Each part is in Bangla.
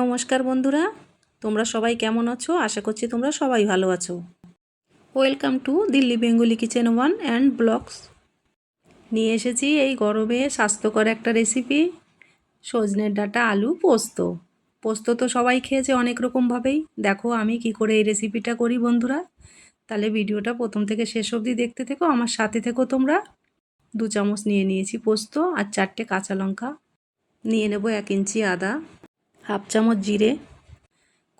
নমস্কার বন্ধুরা, তোমরা সবাই কেমন আছো? আশা করছি তোমরা সবাই ভালো আছো। Welcome to Delhi Bengali kitchen one and blogs. নিয়ে এসেছি এই গরমে স্বাস্থ্যকর একটা রেসিপি সজনের ডাঁটা আলু পোস্ত। পোস্ত তো সবাই খেয়েছে অনেক রকমভাবেই দেখো আমি কি করে এই রেসিপিটা করি বন্ধুরা। তাহলে ভিডিওটা প্রথম থেকে শেষ অবধি দেখতে থেকো, আমার সাথে থেকো তোমরা। দু চামচ নিয়ে নিয়েছি পোস্ত আর চারটে কাঁচা লঙ্কা। নিয়ে নেব এক ইঞ্চি আদা। হাফ চামচ জিরে,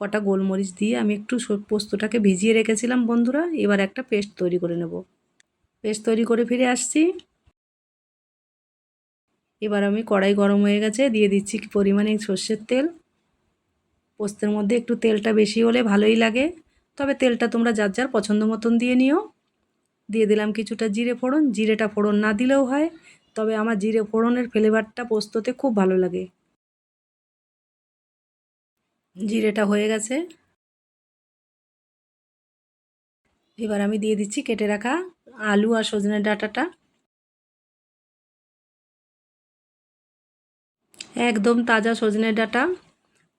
কটা গোলমরিচ দিয়ে আমি একটু পোস্তটাকে ভিজিয়ে রেখেছিলাম বন্ধুরা, এবার একটা পেস্ট তৈরি করে নেব। পেস্ট তৈরি করে ফিরে আসছি। এবার আমি কড়াই গরম হয়ে গেছে, দিয়ে দিচ্ছি পরিমাণে সর্ষের তেল। পোস্তের মধ্যে একটু তেলটা বেশি হলে ভালোই লাগে, তবে তেলটা তোমরা যার যার পছন্দ মতন দিয়ে নিও। দিয়ে দিলাম কিছুটা জিরে ফোড়ন, জিরেটা ফোড়ন না দিলেও হয়, তবে আমার জিরে ফোড়নের ফ্লেভারটা পোস্ততে খুব ভালো লাগে। জিরেটা হয়ে গেছে। এবার আমি দিয়ে দিচ্ছি কেটে রাখা আলু আর সজনের ডাঁটাটা। একদম তাজা সজনে ডাঁটা।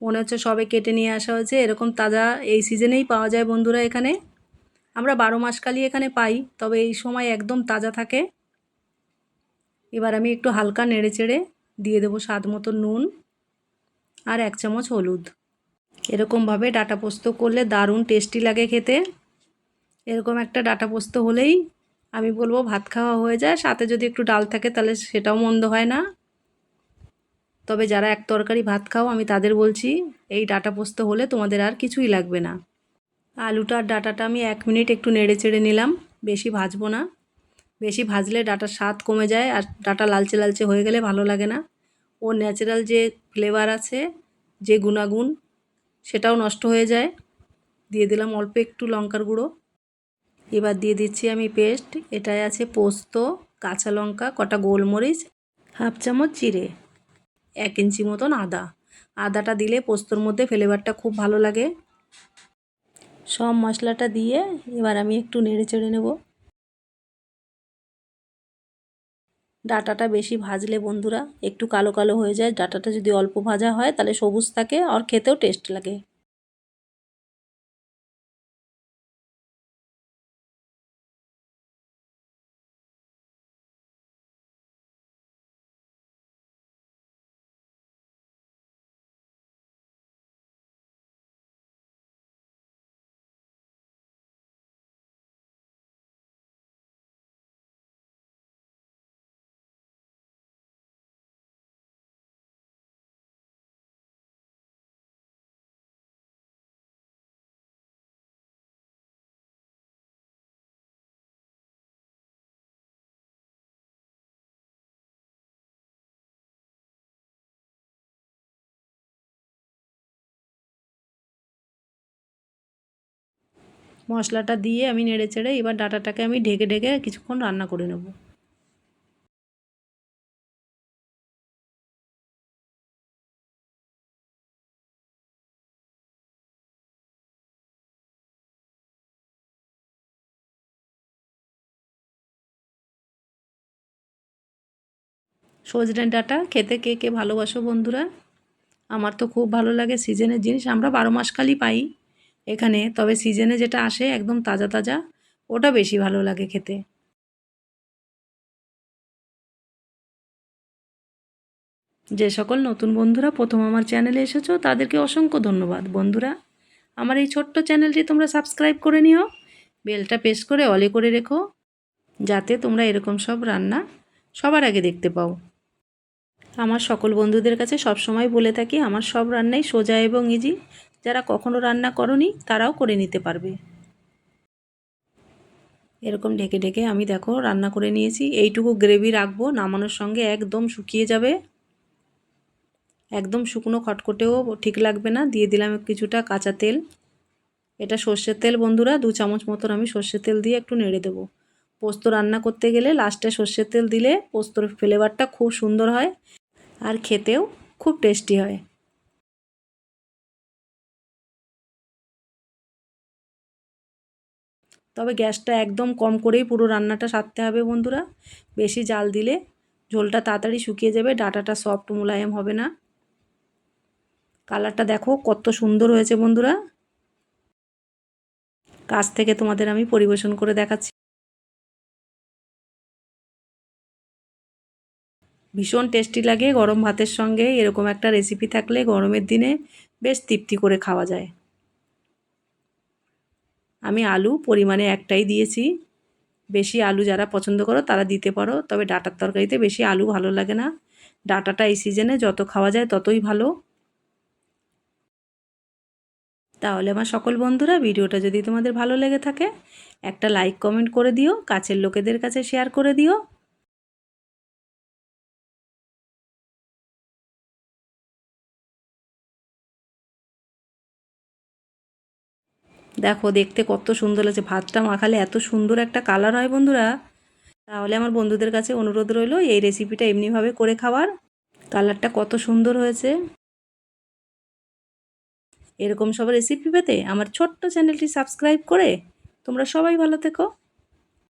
মনে হচ্ছে সবে কেটে নিয়ে আসা হয়েছে। এরকম তাজা এই সিজনেই পাওয়া যায় বন্ধুরা এখানে। আমরা বারো মাসকালই এখানে পাই, তবে এই সময় একদম তাজা থাকে। এবার আমি একটু হালকা নেড়ে চেড়ে দিয়ে দেবো স্বাদ মতো নুন আর এক চামচ হলুদ। এরকমভাবে ডাটা পোস্ত করলে দারুণ টেস্টি লাগে খেতে। এরকম একটা ডাটা পোস্ত হলেই আমি বলব ভাত খাওয়া হয়ে যায়। সাথে যদি একটু ডাল থাকে তাহলে সেটাও মন্দ হয় না। তবে যারা এক তরকারি ভাত খাও, আমি তাদের বলছি, এই ডাটা পোস্ত হলে তোমাদের আর কিছুই লাগবে না। আলুটা আর ডাটাটা আমি এক মিনিট একটু নেড়ে চেড়ে নিলাম, বেশি ভাজবো না। বেশি ভাজলে ডাটার স্বাদ কমে যায় আর ডাটা লালচে লালচে হয়ে গেলে ভালো লাগে না। ও ন্যাচারাল যে ফ্লেভার আছে, যে গুণাগুণ সেটাও নষ্ট হয়ে যায়। দিয়ে দিলাম অল্প একটু লঙ্কার গুঁড়ো। এবার দিয়ে দিচ্ছি আমি পেস্ট। এটাই আছে পোস্ত, কাঁচা লঙ্কা, কটা গোলমরিচ, হাফ চামচ চিড়ে এক ইঞ্চি মতন আদা। আদাটা দিলে পোস্তর মধ্যে ফ্লেভারটা খুব ভালো লাগে। সব মশলাটা দিয়ে এবার আমি একটু নেড়ে চেড়ে নেব। ডাটাটা বেশি ভাজলে বন্ধুরা, একটু কালো কালো হয়ে যায়। ডাটাটা যদি অল্প ভাজা হয়, তাহলে সবুজ থাকে আর খেতেও টেস্ট লাগে। মশলাটা দিয়ে আমি নেড়ে চেড়ে এবার ডাটাটাকে আমি ঢেকে ঢেকে কিছুক্ষণ রান্না করে নেব। সজনে ডাটা খেতে কে কে ভালোবাসো বন্ধুরা? আমার তো খুব ভালো লাগে সিজনের জিনিস। আমরা বারো মাসকালই পাই। এখানে, তবে সিজনে যেটা আসে একদম তাজা তাজা, ওটা বেশি ভালো লাগে খেতে। যে সকল নতুন বন্ধুরা প্রথম আমার চ্যানেলে এসেছ, তাদেরকে অসংখ্য ধন্যবাদ। বন্ধুরা, আমার এই ছোট্ট চ্যানেলটি তোমরা সাবস্ক্রাইব করে নিও, বেলটা পেশ করে অলে করে রেখো, যাতে তোমরা এরকম সব রান্না সবার আগে দেখতে পাও। আমার সকল বন্ধুদের কাছে সব সময় বলে থাকি, আমার সব রান্নাই সোজা এবং ইজি যারা কখনো রান্না করনি, তারাও করে নিতে পারবে। এরকম ঢেকে ঢেকে আমি দেখো রান্না করে নিয়েছি। এইটুকু গ্রেভি রাখব, নামানোর সঙ্গে একদম শুকিয়ে যাবে। একদম শুকনো খটখটেও ঠিক লাগবে না। দিয়ে দিলাম কিছুটা কাঁচা তেল। এটা সর্ষের তেল বন্ধুরা, দু চামচ মতন আমি সর্ষের তেল দিয়ে একটু নেড়ে দেবো। পোস্ত রান্না করতে গেলে লাস্টে সর্ষের তেল দিলে পোস্তর ফ্লেভারটা খুব সুন্দর হয় আর খেতেও খুব টেস্টি হয়। তবে গ্যাসটা একদম কম করেই পুরো রান্নাটা সারতে হবে বন্ধুরা। বেশি জাল দিলে ঝোলটা তাড়াতাড়ি শুকিয়ে যাবে, ডাটাটা সফট মোলায়েম হবে না। কালারটা দেখো কত সুন্দর হয়েছে বন্ধুরা। কাছ থেকে তোমাদের আমি পরিবেশন করে দেখাচ্ছি। ভীষণ টেস্টি লাগে, গরম ভাতের সঙ্গে এরকম একটা রেসিপি থাকলে গরমের দিনে বেশ তৃপ্তি করে খাওয়া যায়। আমি আলু পরিমাণে একটাই দিয়েছি। বেশি আলু যারা পছন্দ করো তারা দিতে পারো, তবে ডাটার তরকারিতে বেশি আলু ভালো লাগে না। ডাটাটা এই সিজনে যত খাওয়া যায় ততই ভালো। তাহলে আমার সকল বন্ধুরা ভিডিওটা যদি তোমাদের ভালো লেগে থাকে, একটা লাইক কমেন্ট করে দিও, কাছের লোকেদের কাছে শেয়ার করে দিও। দেখো, দেখতে কত সুন্দর লাগছে। ভাতটা মাখালে এত সুন্দর একটা কালার হয় বন্ধুরা। তাহলে আমার বন্ধুদের কাছে অনুরোধ রইল, এই রেসিপিটা এমনিভাবে করে খাওয়ার। কালারটা কত সুন্দর হয়েছে। এরকম সব রেসিপি পেতে আমার ছোট্ট চ্যানেলটি সাবস্ক্রাইব করে তোমরা সবাই ভালো থেকো।